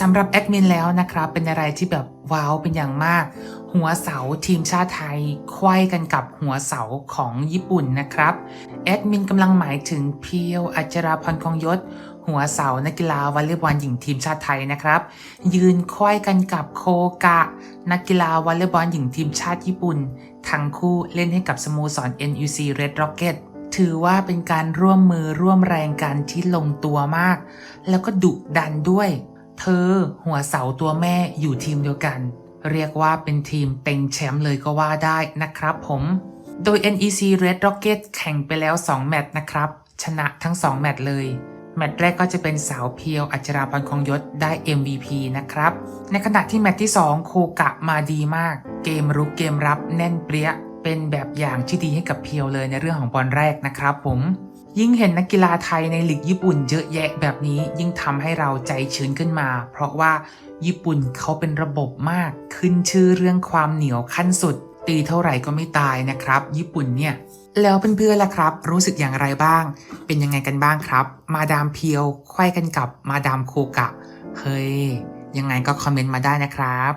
สำหรับแอดมินแล้วนะครับเป็นอะไรที่แบบว้าวเป็นอย่างมาก หัวเสาทีมชาติไทยควยกันกับหัวเสาของญี่ปุ่นนะครับแอดมินกำลังหมายถึงเพียวอัจราพรคงยศ หัวเสานักกีฬาวอลเลย์บอลหญิงทีมชาติไทยนะครับ ยืนควยกันกับโคกะ นักกีฬาวอลเลย์บอลหญิงทีมชาติญี่ปุ่น ทั้งคู่เล่นให้กับสโมสร NUC Red Rocket ถือว่าเป็นการร่วมมือร่วมแรงกันที่ลงตัวมาก แล้วก็ดุดันด้วย เธอหัวเสาตัวแม่อยู่ทีมเดียวกัน เรียกว่าเป็นทีมเต็งแชมป์เลยก็ว่าได้นะครับผม โดย NEC Red Rocket แข่งไปแล้ว 2 แมตช์นะครับ ชนะทั้ง 2 แมตช์เลย แมตช์แรกก็จะเป็นสาวเพียวอัจราพรคงยศได้ MVP นะครับ ในขณะที่แมตช์ที่ 2 โคกะมาดีมาก เกมรุกเกมรับแน่นเปรี้ยเป็นแบบอย่างที่ดีให้กับเพียวเลยในเรื่องของบอลแรกนะครับผม ยิ่งเห็นนักกีฬาไทยในหลีกญี่ปุ่นเยอะแยะแบบนี้ยิ่งทำให้เราใจชื้นขึ้นมา เพราะว่าญี่ปุ่นเขาเป็นระบบมากขึ้นชื่อเรื่องความเหนียวขั้นสุด ตีเท่าไหร่ก็ไม่ตายนะครับ ญี่ปุ่นเนี่ยแล้วเพื่อนๆล่ะครับ รู้สึกอย่างไรบ้าง เป็นยังไงกันบ้างครับ มาดามเพียวไขว้กันกับมาดามโคกะ เฮ้ย ยังไงก็คอมเมนต์มาได้นะครับ